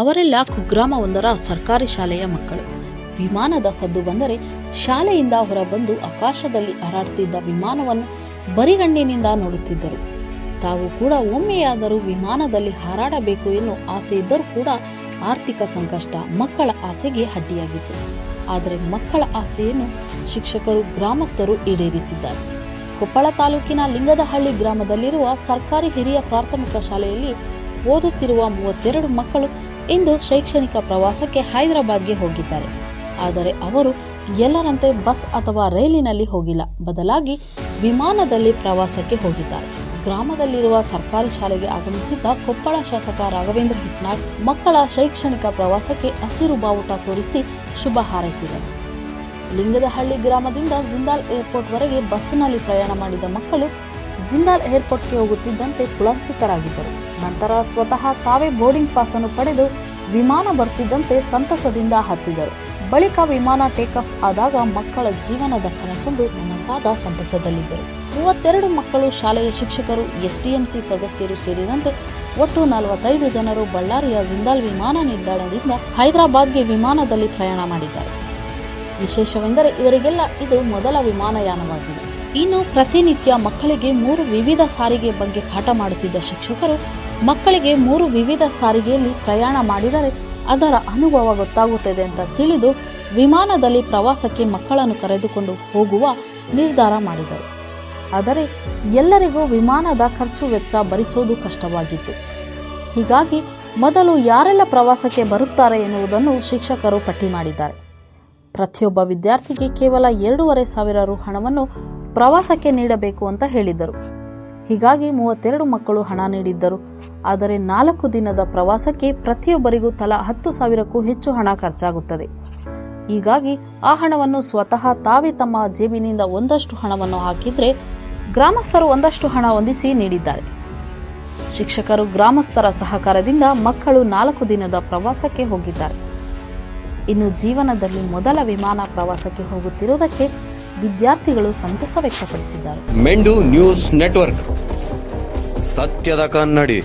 ಅವರೆಲ್ಲ ಕುಗ್ರಾಮವೊಂದರ ಸರ್ಕಾರಿ ಶಾಲೆಯ ಮಕ್ಕಳು. ವಿಮಾನದ ಸದ್ದು ಬಂದರೆ ಶಾಲೆಯಿಂದ ಹೊರಬಂದು ಆಕಾಶದಲ್ಲಿ ಹಾರಾಡ್ತಿದ್ದ ವಿಮಾನವನ್ನು ಬರಿಗಣ್ಣಿನಿಂದ ನೋಡುತ್ತಿದ್ದರು. ತಾವು ಕೂಡ ಒಮ್ಮೆಯಾದರೂ ವಿಮಾನದಲ್ಲಿ ಹಾರಾಡಬೇಕು ಎನ್ನುವ ಆಸೆ ಇದ್ದರೂ ಕೂಡ ಆರ್ಥಿಕ ಸಂಕಷ್ಟ ಮಕ್ಕಳ ಆಸೆಗೆ ಅಡ್ಡಿಯಾಗಿತ್ತು. ಆದರೆ ಮಕ್ಕಳ ಆಸೆಯನ್ನು ಶಿಕ್ಷಕರು, ಗ್ರಾಮಸ್ಥರು ಈಡೇರಿಸಿದ್ದಾರೆ. ಕೊಪ್ಪಳ ತಾಲೂಕಿನ ಲಿಂಗದಹಳ್ಳಿ ಗ್ರಾಮದಲ್ಲಿರುವ ಸರ್ಕಾರಿ ಹಿರಿಯ ಪ್ರಾಥಮಿಕ ಶಾಲೆಯಲ್ಲಿ ಓದುತ್ತಿರುವ ಮೂವತ್ತೆರಡು ಮಕ್ಕಳು ಇಂದು ಶೈಕ್ಷಣಿಕ ಪ್ರವಾಸಕ್ಕೆ ಹೈದರಾಬಾದ್ಗೆ ಹೋಗಿದ್ದಾರೆ. ಆದರೆ ಅವರು ಎಲ್ಲರಂತೆ ಬಸ್ ಅಥವಾ ರೈಲಿನಲ್ಲಿ ಹೋಗಿಲ್ಲ. ಬದಲಾಗಿ ವಿಮಾನದಲ್ಲಿ ಪ್ರವಾಸಕ್ಕೆ ಹೋಗಿದ್ದಾರೆ. ಗ್ರಾಮದಲ್ಲಿರುವ ಸರ್ಕಾರಿ ಶಾಲೆಗೆ ಆಗಮಿಸಿದ್ದ ಕೊಪ್ಪಳ ಶಾಸಕ ರಾಘವೇಂದ್ರ ಹಿಟ್ನಾಳ್ ಮಕ್ಕಳ ಶೈಕ್ಷಣಿಕ ಪ್ರವಾಸಕ್ಕೆ ಹಸಿರು ಬಾವುಟ ತೋರಿಸಿ ಶುಭ ಹಾರೈಸಿದರು. ಲಿಂಗದಹಳ್ಳಿ ಗ್ರಾಮದಿಂದ ಜಿಂದಾಲ್ ಏರ್ಪೋರ್ಟ್ವರೆಗೆ ಬಸ್ಸಿನಲ್ಲಿ ಪ್ರಯಾಣ ಮಾಡಿದ ಮಕ್ಕಳು ಜಿಂದಾಲ್ ಏರ್ಪೋರ್ಟ್ಗೆ ಹೋಗುತ್ತಿದ್ದಂತೆ ಪುಳಂಕಿತರಾಗಿದ್ದರು. ನಂತರ ಸ್ವತಃ ತಾವೇ ಬೋರ್ಡಿಂಗ್ ಪಾಸ್ ಅನ್ನು ಪಡೆದು ವಿಮಾನ ಬರ್ತಿದ್ದಂತೆ ಸಂತಸದಿಂದ ಹತ್ತಿದರು. ಬಳಿಕ ವಿಮಾನ ಟೇಕ್ ಆಫ್ ಆದಾಗ ಮಕ್ಕಳ ಜೀವನದ ಕನಸೊಂದು ನನಸಾದ ಸಂತಸದಲ್ಲಿದ್ದರು. ಮೂವತ್ತೆರಡು ಮಕ್ಕಳು ಶಾಲೆಯ ಶಿಕ್ಷಕರು, ಎಸ್ಡಿಎಂಸಿ ಸದಸ್ಯರು ಸೇರಿದಂತೆ ಒಟ್ಟು ನಲವತ್ತೈದು ಜನರು ಬಳ್ಳಾರಿಯ ಜಿಂದಾಲ್ ವಿಮಾನ ನಿಲ್ದಾಣದಿಂದ ಹೈದರಾಬಾದ್ಗೆ ವಿಮಾನದಲ್ಲಿ ಪ್ರಯಾಣ ಮಾಡಿದ್ದಾರೆ. ವಿಶೇಷವೆಂದರೆ ಇವರಿಗೆಲ್ಲ ಇದು ಮೊದಲ ವಿಮಾನಯಾನವಾಗಿದೆ. ಇನ್ನು ಪ್ರತಿನಿತ್ಯ ಮಕ್ಕಳಿಗೆ ಮೂರು ವಿವಿಧ ಸಾರಿಗೆ ಬಗ್ಗೆ ಪಾಠ ಮಾಡುತ್ತಿದ್ದ ಶಿಕ್ಷಕರು ಮಕ್ಕಳಿಗೆ ಮೂರು ವಿವಿಧ ಸಾರಿಗೆಯಲ್ಲಿ ಪ್ರಯಾಣ ಮಾಡಿದರೆ ಅದರ ಅನುಭವ ಗೊತ್ತಾಗುತ್ತದೆ ಅಂತ ತಿಳಿದು ವಿಮಾನದಲ್ಲಿ ಪ್ರವಾಸಕ್ಕೆ ಮಕ್ಕಳನ್ನು ಕರೆದುಕೊಂಡು ಹೋಗುವ ನಿರ್ಧಾರ ಮಾಡಿದರು. ಆದರೆ ಎಲ್ಲರಿಗೂ ವಿಮಾನದ ಖರ್ಚು ವೆಚ್ಚ ಭರಿಸೋದು ಕಷ್ಟವಾಗಿತ್ತು. ಹೀಗಾಗಿ ಮೊದಲು ಯಾರೆಲ್ಲ ಪ್ರವಾಸಕ್ಕೆ ಬರುತ್ತಾರೆ ಎನ್ನುವುದನ್ನು ಶಿಕ್ಷಕರು ಪಟ್ಟಿ ಮಾಡಿದ್ದಾರೆ. ಪ್ರತಿಯೊಬ್ಬ ವಿದ್ಯಾರ್ಥಿಗೆ ಕೇವಲ ಎರಡೂವರೆ ಸಾವಿರ ರು ಹಣವನ್ನು ಪ್ರವಾಸಕ್ಕೆ ನೀಡಬೇಕು ಅಂತ ಹೇಳಿದ್ದರು ಹೀಗಾಗಿ ಮೂವತ್ತೆರಡು ಮಕ್ಕಳು ಹಣ ನೀಡಿದ್ದರು. ಆದರೆ ನಾಲ್ಕು ದಿನದ ಪ್ರವಾಸಕ್ಕೆ ಪ್ರತಿಯೊಬ್ಬರಿಗೂ ತಲಾ ಹತ್ತು ಸಾವಿರಕ್ಕೂ ಹೆಚ್ಚು ಹಣ ಖರ್ಚಾಗುತ್ತದೆ. ಹೀಗಾಗಿ ಆ ಹಣವನ್ನು ಸ್ವತಃ ತಾವೇ ತಮ್ಮ ಜೇಬಿನಿಂದ ಒಂದಷ್ಟು ಹಣವನ್ನು ಹಾಕಿದ್ರೆ ಗ್ರಾಮಸ್ಥರು ಒಂದಷ್ಟು ಹಣ ಹೊಂದಿಸಿ ನೀಡಿದ್ದಾರೆ. ಶಿಕ್ಷಕರು ಗ್ರಾಮಸ್ಥರ ಸಹಕಾರದಿಂದ ಮಕ್ಕಳು ನಾಲ್ಕು ದಿನದ ಪ್ರವಾಸಕ್ಕೆ ಹೋಗಿದ್ದಾರೆ. ಇನ್ನು ಜೀವನದಲ್ಲಿ ಮೊದಲ ವಿಮಾನ ಪ್ರವಾಸಕ್ಕೆ ಹೋಗುತ್ತಿರುವುದಕ್ಕೆ ವಿದ್ಯಾರ್ಥಿಗಳು ಸಂತಸ ವ್ಯಕ್ತಪಡಿಸಿದ್ದಾರೆ. ಮೆಂಡು ನ್ಯೂಸ್ ನೆಟ್ವರ್ಕ್. ಸತ್ಯದ ಕನ್ನಡಿ.